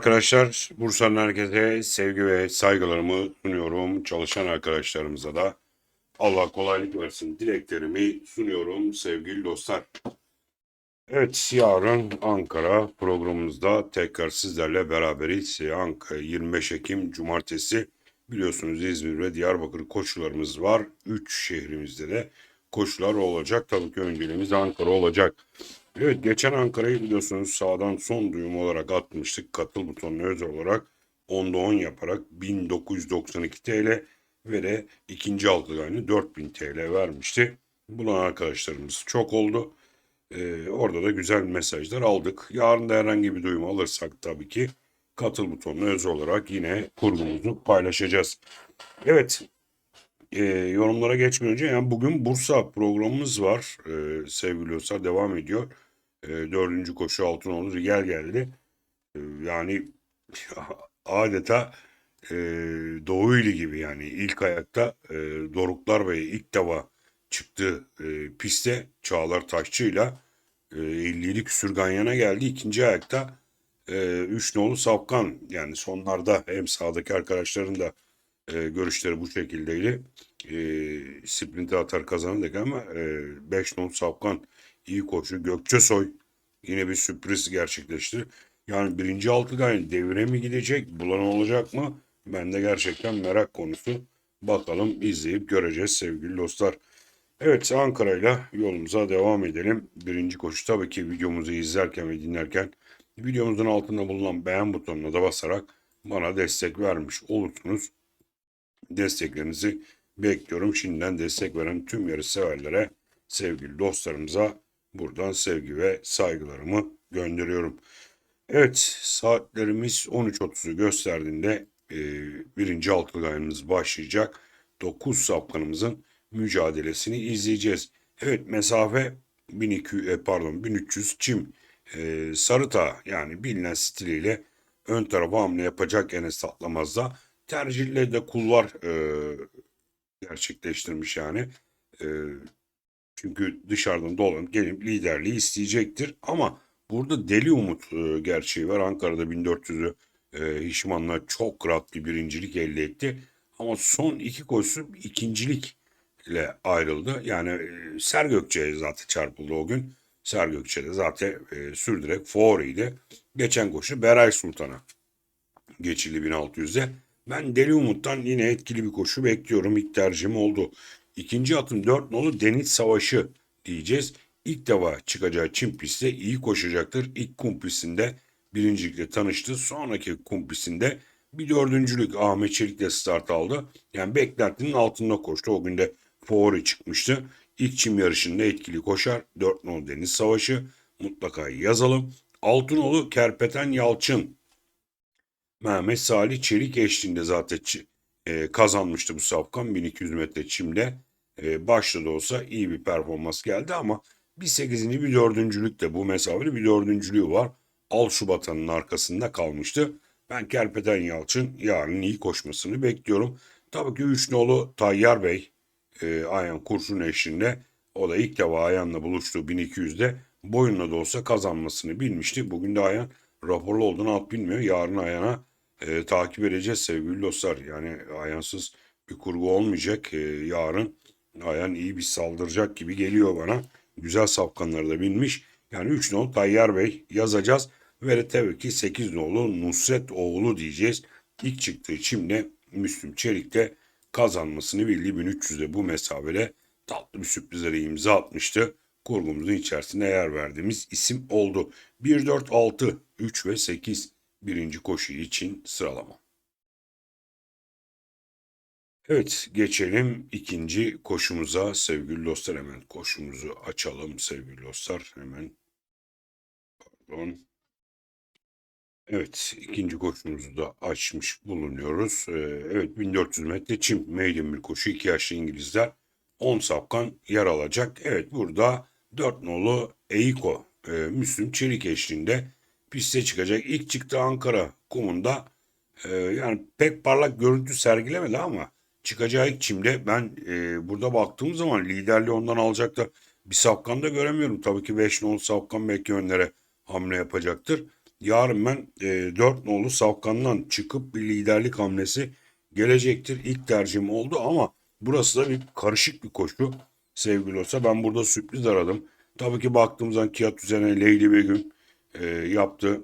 arkadaşlar. Bursa'nın herkese sevgi ve saygılarımı sunuyorum. Çalışan arkadaşlarımıza da Allah kolaylık versin dileklerimi sunuyorum sevgili dostlar. Evet yarın Ankara programımızda tekrar sizlerle beraberiz. Ankara 25 Ekim Cumartesi biliyorsunuz İzmir ve Diyarbakır koşularımız var. 3 şehrimizde de koşular olacak. Tabii ki önceliğimiz Ankara olacak. Evet geçen Ankara'yı biliyorsunuz sağdan son duyum olarak atmıştık. Katıl butonuna özel olarak 10'da 10 yaparak 1992 TL ve de ikinci altı aynı 4000 TL vermişti. Bulan arkadaşlarımız çok oldu. Ee, orada da güzel mesajlar aldık. Yarın da herhangi bir duyum alırsak tabii ki katıl butonuna özel olarak yine kurgumuzu paylaşacağız. Evet e, yorumlara geçmeden önce yani bugün Bursa programımız var. E, sevgili dostlar devam ediyor. E, dördüncü koşu Altınoğlu Rigel geldi. E, yani adeta e, Doğu ili gibi yani ilk ayakta e, Doruklar Bey ilk defa çıktı e, piste Çağlar Taşçı'yla e, 50'lik küsür Ganyan'a geldi. İkinci ayakta e, üç nolu Safkan yani sonlarda hem sağdaki arkadaşların da e, görüşleri bu şekildeydi. E, sprinti atar kazanırdık ama 5 e, nolu Safkan iyi koşu. Gökçesoy yine bir sürpriz gerçekleşti. Yani birinci altıdan devre mi gidecek, bulan olacak mı? Ben de gerçekten merak konusu. Bakalım izleyip göreceğiz sevgili dostlar. Evet Ankara'yla yolumuza devam edelim. Birinci koşu tabii ki videomuzu izlerken ve dinlerken videomuzun altında bulunan beğen butonuna da basarak bana destek vermiş olursunuz. Desteklerinizi bekliyorum. Şimdiden destek veren tüm yarış severlere, sevgili dostlarımıza buradan sevgi ve saygılarımı gönderiyorum. Evet saatlerimiz 13.30'u gösterdiğinde e, birinci altılı başlayacak. 9 sapkanımızın mücadelesini izleyeceğiz. Evet mesafe 1200 e, pardon 1300 çim e, Sarıta yani bilinen stiliyle ön tarafa hamle yapacak Enes Tatlamaz'da tercihle de kulvar e, gerçekleştirmiş yani. E, çünkü dışarıdan dolan gelip liderliği isteyecektir ama burada deli umut e, gerçeği var. Ankara'da 1400'ü e, Hişman'la çok rahat bir birincilik elde etti. Ama son iki koşusu ikincilikle ayrıldı. Yani e, Sergökçe'ye zaten çarpıldı o gün. Sergökçe de zaten e, sürdürek favoriydi. Geçen koşu Beray Sultan'a geçildi 1600'de. Ben Deli Umut'tan yine etkili bir koşu bekliyorum. İlk tercihim oldu. İkinci atım 4 nolu Deniz Savaşı diyeceğiz. İlk defa çıkacağı Çin pistte iyi koşacaktır. İlk kum pistinde birincilikle tanıştı. Sonraki kum pistinde bir dördüncülük Ahmet Çelik'le start aldı. Yani beklentinin altında koştu. O gün de favori çıkmıştı. İlk çim yarışında etkili koşar. 4 nolu Deniz Savaşı mutlaka yazalım. Altınoğlu Kerpeten Yalçın Mehmet Salih Çelik eşliğinde zaten e, kazanmıştı bu safkan 1200 metre çimde. E, başta da olsa iyi bir performans geldi ama bir sekizinci bir dördüncülük de bu mesafede bir dördüncülüğü var. Al Şubat'ın arkasında kalmıştı. Ben Kerpeten Yalçın yarın iyi koşmasını bekliyorum. Tabii ki 3 nolu Tayyar Bey e, Ayhan Kurşun eşliğinde o da ilk defa Ayhan'la buluştuğu 1200'de boyunla da olsa kazanmasını bilmişti. Bugün de Ayhan raporlu olduğunu alt bilmiyor. Yarın Ayhan'a e, takip edeceğiz sevgili dostlar. Yani Ayansız bir kurgu olmayacak. E, yarın Ayan iyi bir saldıracak gibi geliyor bana. Güzel safkanları da binmiş. Yani 3 nol Tayyar Bey yazacağız. Ve tabii ki 8 nolu Nusret oğlu diyeceğiz. İlk çıktığı çimle Müslüm Çelik'te kazanmasını bildiği 1300'de bu mesafede tatlı bir sürprizlere imza atmıştı. Kurgumuzun içerisinde yer verdiğimiz isim oldu. 1, 4, 6, 3 ve 8 birinci koşu için sıralama. Evet geçelim ikinci koşumuza sevgili dostlar hemen koşumuzu açalım sevgili dostlar hemen pardon Evet ikinci koşumuzu da açmış bulunuyoruz. Ee, evet 1400 metre çim maiden bir koşu iki yaşlı İngilizler 10 sapkan yer alacak. Evet burada 4 nolu Eiko e, Müslüm Çelik eşliğinde piste çıkacak. İlk çıktı Ankara kumunda e, yani pek parlak görüntü sergilemedi ama çıkacağı ilk çimde ben e, burada baktığım zaman liderliği ondan alacak da bir safkan da göremiyorum. Tabii ki 5 nolu safkan belki önlere hamle yapacaktır. Yarın ben e, 4 nolu Safkan'dan çıkıp bir liderlik hamlesi gelecektir. İlk tercihim oldu ama burası da bir karışık bir koşu sevgili olsa. Ben burada sürpriz aradım. Tabii ki baktığımız zaman Kiyat üzerine Leyli Begüm e, yaptığı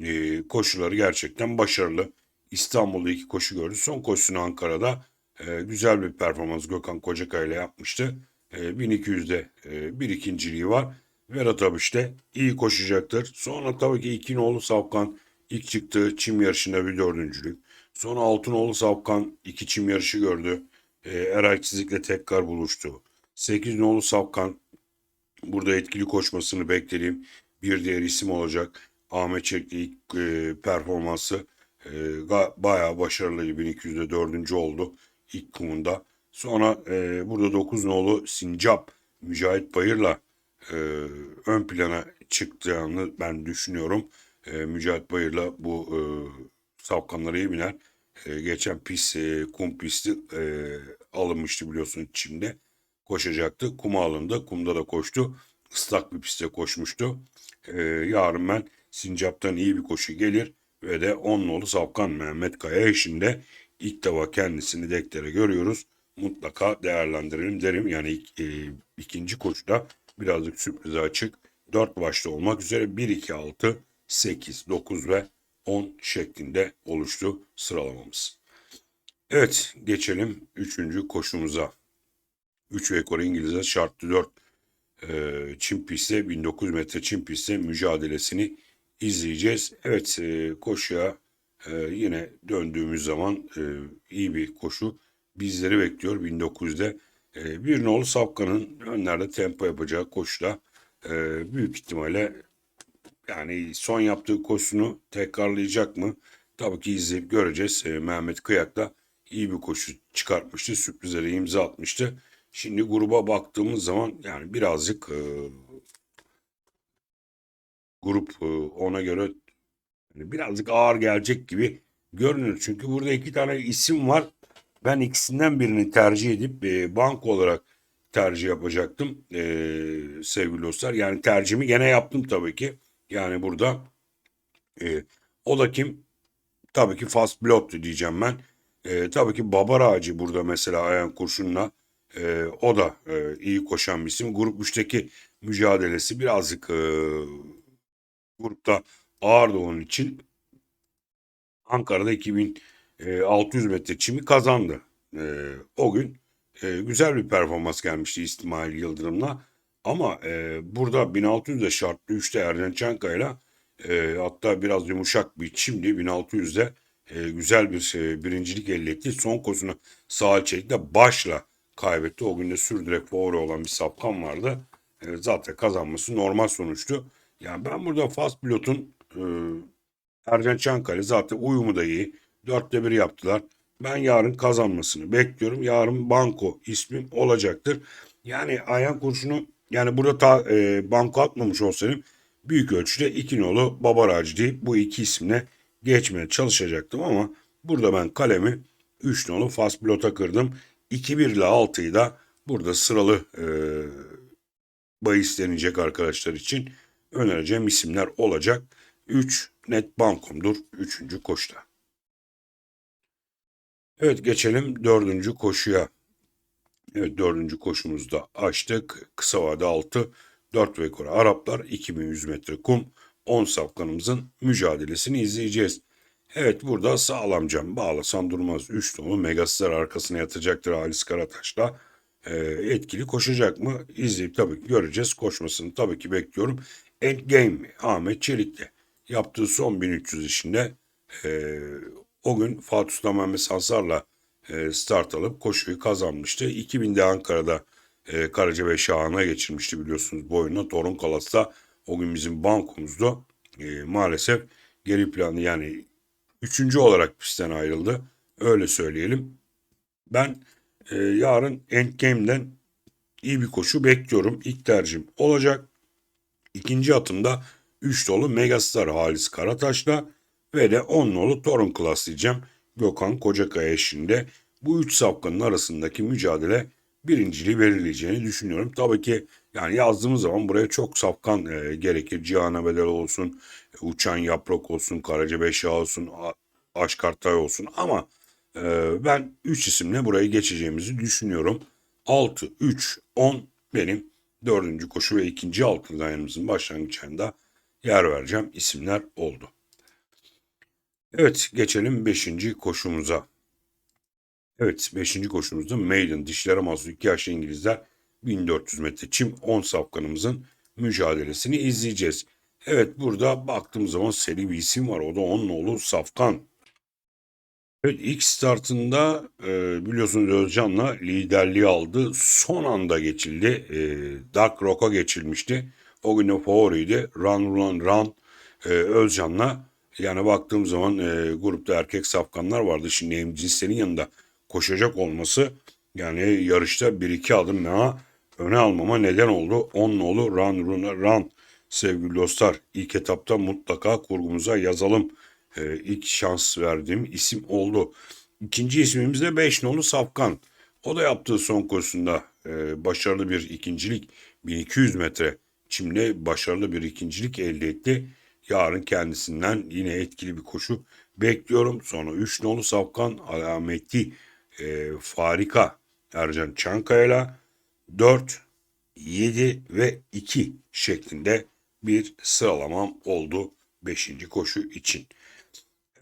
e, koşuları gerçekten başarılı. İstanbul'da iki koşu gördü. Son koşusunu Ankara'da e, güzel bir performans Gökhan Kocakay ile yapmıştı. E, 1200'de e, bir ikinciliği var. Berat Abiş de iyi koşacaktır. Sonra tabii ki iki nolu Savkan ilk çıktığı çim yarışında bir dördüncülük. Sonra Altınoğlu Savkan iki çim yarışı gördü. E, Eray Çizik'le tekrar buluştu. 8 nolu Savkan burada etkili koşmasını beklediğim bir diğer isim olacak. Ahmet Çelik'le ilk e, performansı e, bayağı başarılıydı. 1200'de dördüncü oldu ilk kumunda. Sonra e, burada 9 nolu Sincap Mücahit Bayır'la e, ön plana çıktığını ben düşünüyorum. E, Mücahit Bayır'la bu e, Savkanlara iyi biner. E, geçen pis e, kum pisti e, alınmıştı biliyorsun Çim'de. Koşacaktı. Kuma alındı. Kumda da koştu. Islak bir pistte koşmuştu. E, yarın ben Sincap'tan iyi bir koşu gelir ve de 10 nolu Savkan Mehmet Kaya eşinde ilk defa kendisini dektere görüyoruz. Mutlaka değerlendirelim derim. Yani e, ikinci koşuda birazcık sürprize açık. 4 başta olmak üzere 1, 2, 6, 8, 9 ve 10 şeklinde oluştu sıralamamız. Evet geçelim 3. koşumuza. 3 ekor İngilizce şartlı 4 e, çim pistte 1900 metre çim pistte mücadelesini izleyeceğiz. Evet e, koşuya e, yine döndüğümüz zaman e, iyi bir koşu bizleri bekliyor 1900'de. E, bir nolu Sapkan'ın önlerde tempo yapacağı koşuda e, büyük ihtimalle yani son yaptığı koşusunu tekrarlayacak mı? Tabii ki izleyip göreceğiz. E, Mehmet Kıyak da iyi bir koşu çıkartmıştı. Sürprizlere imza atmıştı. Şimdi gruba baktığımız zaman yani birazcık e, grup e, ona göre yani birazcık ağır gelecek gibi görünüyor. Çünkü burada iki tane isim var. Ben ikisinden birini tercih edip e, banko olarak tercih yapacaktım e, sevgili dostlar. Yani tercihimi gene yaptım tabii ki. Yani burada e, o da kim? Tabii ki Fast Blood'tu diyeceğim ben. E, tabii ki Babar Ağacı burada mesela Ayan Kurşun'la e, o da e, iyi koşan bir isim. Grup 3'teki mücadelesi birazcık e, grupta ağırdı onun için. Ankara'da 2600 metre çimi kazandı. E, o gün e, güzel bir performans gelmişti İsmail Yıldırım'la. Ama e, burada 1600'de şartlı 3'te Erden Çankaya'yla e, hatta biraz yumuşak bir çimdi 1600'de e, güzel bir e, birincilik elde etti. Son kozunu sağ çekti başla kaybetti. O gün de sürdürek favori olan bir sapkan vardı. E, zaten kazanması normal sonuçtu. Yani ben burada fast pilotun e, Ercan Çankaya zaten uyumu da iyi. Dörtte bir yaptılar. Ben yarın kazanmasını bekliyorum. Yarın banko ismim olacaktır. Yani Ayhan Kurşun'u yani burada ta, e, banko atmamış olsaydım büyük ölçüde iki nolu Babar Ağacı deyip bu iki isimle geçmeye çalışacaktım ama burada ben kalemi 3 nolu fast pilota kırdım. 2-1 ile 6'yı da burada sıralı e, bahis deneyecek arkadaşlar için önereceğim isimler olacak. 3 net bankomdur 3. koşuda. Evet geçelim dördüncü koşuya. Evet dördüncü koşumuzda açtık. Kısa vade 6, 4 ve yukarı Araplar 2100 metre kum 10 safkanımızın mücadelesini izleyeceğiz. Evet burada sağlam cam bağlasan durmaz. 3 tonu Megastar arkasına yatacaktır Halis Karataş'la. Ee, etkili koşacak mı? İzleyip tabii ki göreceğiz. Koşmasını tabii ki bekliyorum. Endgame Ahmet Çelik'le yaptığı son 1300 işinde e, o gün Fatih Sultan Mehmet Sansar'la e, start alıp koşuyu kazanmıştı. 2000'de Ankara'da e, Karacabey Şahan'a geçirmişti biliyorsunuz boyuna. Torun Kalas'ta o gün bizim bankomuzda e, maalesef geri planı yani üçüncü olarak pistten ayrıldı. Öyle söyleyelim. Ben e, yarın Endgame'den iyi bir koşu bekliyorum. İlk tercihim olacak. İkinci atımda 3 dolu Megastar Halis Karataş'la ve de 10 nolu Torun Class diyeceğim. Gökhan Kocakaya eşliğinde. Bu üç safkanın arasındaki mücadele birinciliği belirleyeceğini düşünüyorum. Tabii ki yani yazdığımız zaman buraya çok safkan e, gerekir. Cihan Bedel olsun, e, Uçan Yaprak olsun, Karaca Beşa olsun, Aşkartay olsun ama e, ben 3 isimle burayı geçeceğimizi düşünüyorum. 6, 3, 10 benim dördüncü koşu ve ikinci altın ayımızın başlangıçlarında yer vereceğim isimler oldu. Evet geçelim 5. koşumuza. Evet 5. koşumuzda Maiden dişlere mahsus 2 yaşlı İngilizler 1400 metre çim 10 safkanımızın mücadelesini izleyeceğiz. Evet burada baktığımız zaman seri bir isim var. O da onun oğlu Safkan. Evet ilk startında e, biliyorsunuz Özcan'la liderliği aldı. Son anda geçildi. E, Dark Rock'a geçilmişti. O gün de favoriydi. Run Run Run e, Özcan'la yani baktığım zaman e, grupta erkek safkanlar vardı. Şimdi hem cinslerin yanında koşacak olması yani yarışta bir iki adım daha öne almama neden oldu. 10 nolu Run Run Run sevgili dostlar. ilk etapta mutlaka kurgumuza yazalım. E, ilk şans verdiğim isim oldu. İkinci ismimiz de 5 nolu Safkan. O da yaptığı son koşusunda e, başarılı bir ikincilik 1200 metre çimle başarılı bir ikincilik elde etti. Yarın kendisinden yine etkili bir koşu bekliyorum. Sonra 3 nolu Safkan alameti e, Farika Ercan Çankaya'yla 4, 7 ve 2 şeklinde bir sıralamam oldu 5. koşu için.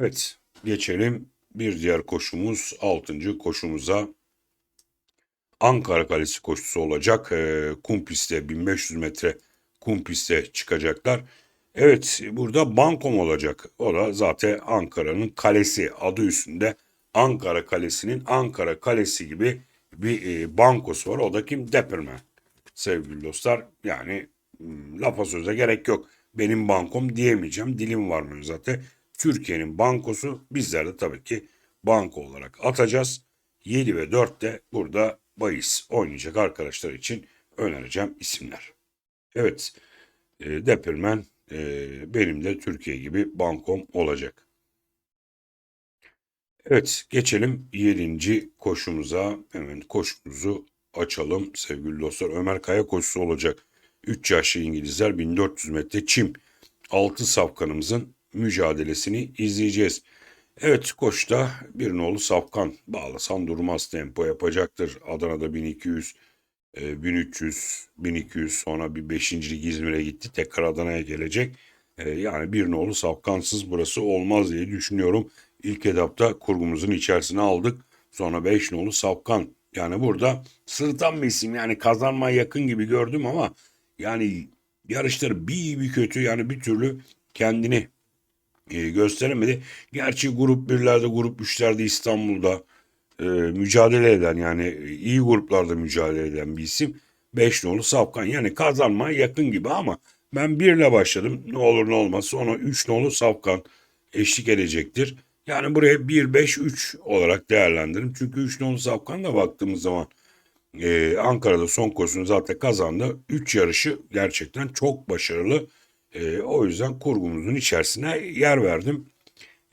Evet geçelim bir diğer koşumuz 6. koşumuza. Ankara Kalesi koşusu olacak. E, kum pistte 1500 metre kum pistte çıkacaklar. Evet burada bankom olacak. O da zaten Ankara'nın kalesi adı üstünde. Ankara Kalesi'nin Ankara Kalesi gibi bir e, bankosu var. O da kim? Depperman. Sevgili dostlar yani hmm, lafa söze gerek yok. Benim bankom diyemeyeceğim. Dilim varmıyor zaten. Türkiye'nin bankosu bizler de tabii ki banko olarak atacağız. 7 ve 4 de burada bahis oynayacak arkadaşlar için önereceğim isimler. Evet e, Depperman e, benim de Türkiye gibi bankom olacak. Evet geçelim 7. koşumuza. Hemen koşumuzu açalım sevgili dostlar. Ömer Kaya koşusu olacak. 3 yaşlı İngilizler 1400 metre çim. 6 safkanımızın mücadelesini izleyeceğiz. Evet koşta bir nolu Safkan bağlasan durmaz tempo yapacaktır. Adana'da 1200, 1300, 1200 sonra bir 5. lig İzmir'e gitti. Tekrar Adana'ya gelecek. E, yani bir nolu Safkansız burası olmaz diye düşünüyorum. İlk etapta kurgumuzun içerisine aldık. Sonra 5 nolu Safkan. Yani burada sırıtan bir isim yani kazanmaya yakın gibi gördüm ama yani yarışları bir iyi bir kötü yani bir türlü kendini e, gösteremedi. Gerçi grup birlerde, grup üçlerde İstanbul'da e, mücadele eden yani iyi gruplarda mücadele eden bir isim. 5 nolu Safkan yani kazanmaya yakın gibi ama ben birle başladım. Ne olur ne olmaz sonra 3 nolu Safkan eşlik edecektir. Yani buraya 1-5-3 olarak değerlendirin. Çünkü 3 nolu Safkan da baktığımız zaman e, Ankara'da son koşusunu zaten kazandı. 3 yarışı gerçekten çok başarılı. E, o yüzden kurgumuzun içerisine yer verdim.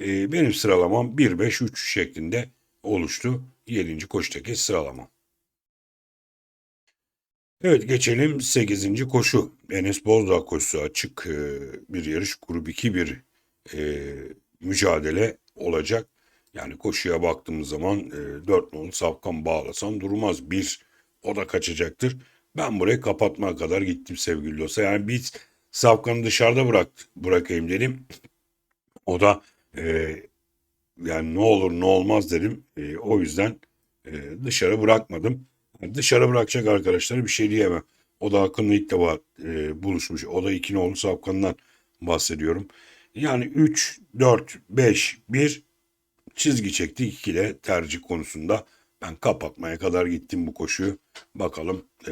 E, benim sıralamam 1-5-3 şeklinde oluştu. 7. koşudaki sıralamam. Evet geçelim 8. koşu. Enes Bozdağ koşusu açık e, bir yarış. Grup 2 bir e, mücadele olacak. Yani koşuya baktığımız zaman e, 4 nolu safkan bağlasan durmaz. Bir o da kaçacaktır. Ben burayı kapatmaya kadar gittim sevgili dostlar. Yani biz Safkan'ı dışarıda bırak, bırakayım dedim. O da e, yani ne olur ne olmaz dedim. E, o yüzden e, dışarı bırakmadım. Yani dışarı bırakacak arkadaşlara bir şey diyemem. O da Akın'la ilk defa e, buluşmuş. O da iki nolu Safkan'dan bahsediyorum. Yani 3, 4, 5, 1 çizgi çekti 2 de tercih konusunda. Ben kapatmaya kadar gittim bu koşuyu. Bakalım e,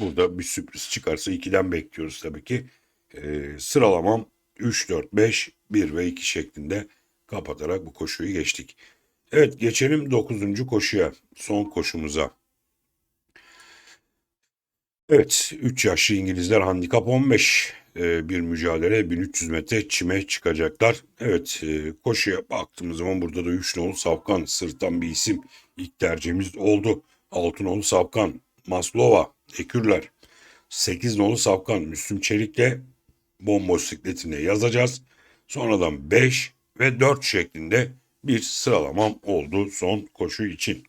burada bir sürpriz çıkarsa 2'den bekliyoruz tabii ki. E, sıralamam 3, 4, 5, 1 ve 2 şeklinde kapatarak bu koşuyu geçtik. Evet geçelim 9. koşuya. Son koşumuza. Evet 3 yaşlı İngilizler handikap 15 e, bir mücadele 1300 metre çime çıkacaklar. Evet e, koşuya baktığımız zaman burada da 3 nolu Safkan sırttan bir isim ilk tercihimiz oldu. Altınoğlu Safkan Maslova, Ekürler, 8 nolu Safkan, Müslüm Çelik'le bomboş sikletine yazacağız. Sonradan 5 ve 4 şeklinde bir sıralamam oldu son koşu için.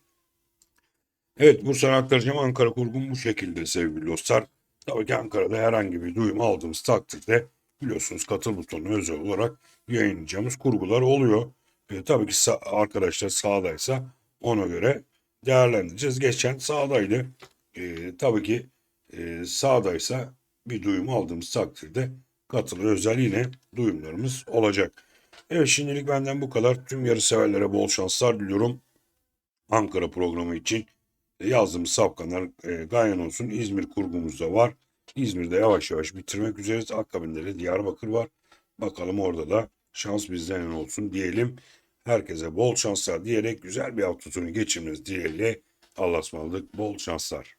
Evet bu sana aktaracağım Ankara kurgum bu şekilde sevgili dostlar. Tabii ki Ankara'da herhangi bir duyum aldığımız takdirde biliyorsunuz katıl butonuna özel olarak yayınlayacağımız kurgular oluyor. E, tabii ki sa- arkadaşlar sağdaysa ona göre değerlendireceğiz. Geçen sağdaydı. E, tabii ki e, sağdaysa bir duyum aldığımız takdirde katılı özel yine duyumlarımız olacak. Evet şimdilik benden bu kadar. Tüm yarı severlere bol şanslar diliyorum. Ankara programı için yazdığımız safkanlar e, Ganyan olsun. İzmir kurgumuz da var. İzmir'de yavaş yavaş bitirmek üzereyiz. Akabinde de Diyarbakır var. Bakalım orada da şans bizden olsun diyelim. Herkese bol şanslar diyerek güzel bir hafta sonu geçirmeniz dileğiyle Allah'a ısmarladık. Bol şanslar.